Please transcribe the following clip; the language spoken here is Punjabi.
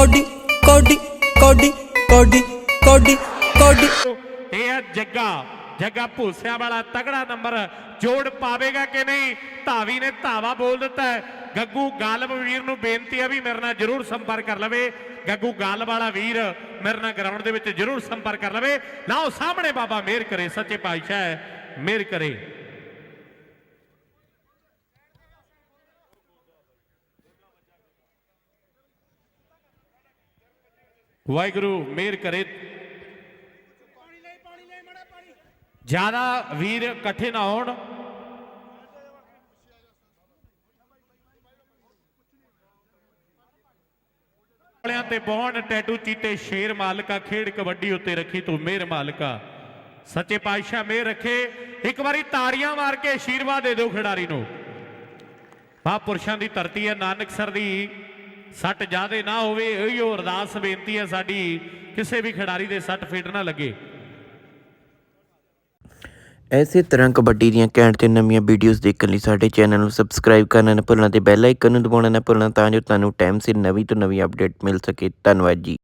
ਕੋਡੀ ਕੋਡੀ ਕੋਡੀ ਕੋਡੀ ਕੋਡੀ ਕੋਡੀ। ਇਹ ਹੈ ਜੱਗਾ ਜੱਗਾ ਭੂਸਿਆਂ ਵਾਲਾ ਤਗੜਾ ਨੰਬਰ। ਜੋੜ ਪਾਵੇਗਾ ਕਿ ਨਹੀਂ? ਧਾਵੀ ਨੇ ਧਾਵਾ ਬੋਲ ਦਿੱਤਾ ਗੱਗੂ ਗਾਲਬ ਵੀਰ ਨੂੰ ਬੇਨਤੀ ਹੈ ਵੀ ਮੇਰੇ ਨਾਲ ਜਰੂਰ ਸੰਪਰਕ ਕਰ ਲਵੇ। ਗੱਗੂ ਗਾਲਬ ਵਾਲਾ ਵੀਰ ਮੇਰੇ ਨਾਲ ਗਰਾਊਂਡ ਦੇ ਵਿੱਚ ਜਰੂਰ ਸੰਪਰਕ ਕਰ ਲਵੇ। ਲਓ ਸਾਹਮਣੇ ਬਾਬਾ ਮੇਰ ਕਰੇ, ਸੱਚੇ ਪਾਤਸ਼ਾਹ ਮਿਹਰ ਕਰੇ। ਵਾਹਿਗੁਰੂ ਮਿਹਰ ਕਰੇ। ਜ਼ਿਆਦਾ ਵੀਰ ਇਕੱਠੇ ਨਾ ਹੋਣ। ਵਾਲਿਆਂ ਤੇ ਬੌਣ ਟੈਟੂ, ਚੀਤੇ, ਸ਼ੇਰ ਮਾਲਕਾ, ਖੇਡ ਕਬੱਡੀ ਉੱਤੇ ਰੱਖੀ ਤੂੰ ਮਿਹਰ ਮਾਲਕਾ। ਸੱਚੇ ਪਾਤਸ਼ਾਹ ਮਿਹਰ ਰੱਖੇ। ਇੱਕ ਵਾਰੀ ਤਾੜੀਆਂ ਮਾਰ ਕੇ ਆਸ਼ੀਰਵਾਦ ਦੇ ਦਿਓ ਖਿਡਾਰੀ ਨੂੰ। ਮਹਾਂਪੁਰਸ਼ਾਂ ਦੀ ਧਰਤੀ ਹੈ, ਨਾਨਕਸਰ ਦੀ ਸੱਟ ਜਾਦੇ ਨਾ ਹੋਵੇ, ਇਹੋ ਅਰਦਾਸ ਬੇਨਤੀ ਹੈ ਸਾਡੀ, ਕਿਸੇ ਵੀ ਖਿਡਾਰੀ ਦੇ ਸੱਟ ਫੇਟ ਨਾ ਲੱਗੇ। ਐਸੇ ਤਰ੍ਹਾਂ ਕਬੱਡੀ ਦੀਆਂ ਘੈਂਟ ਤੇ ਨਵੀਆਂ ਵੀਡੀਓਜ਼ ਦੇਖਣ ਲਈ ਸਾਡੇ ਚੈਨਲ ਨੂੰ ਸਬਸਕ੍ਰਾਈਬ ਕਰਨਾ ਨਾ ਭੁੱਲਣਾ ਤੇ ਬੈਲ ਆਈਕਨ ਨੂੰ ਦਬਾਉਣਾ ਨਾ ਭੁੱਲਣਾ ਤਾਂ ਜੋ ਤੁਹਾਨੂੰ ਟਾਈਮ ਸਿਰ ਨਵੀਂ ਤੋਂ ਨਵੀਂ ਅਪਡੇਟ ਮਿਲ ਸਕੇ। ਧੰਨਵਾਦ ਜੀ।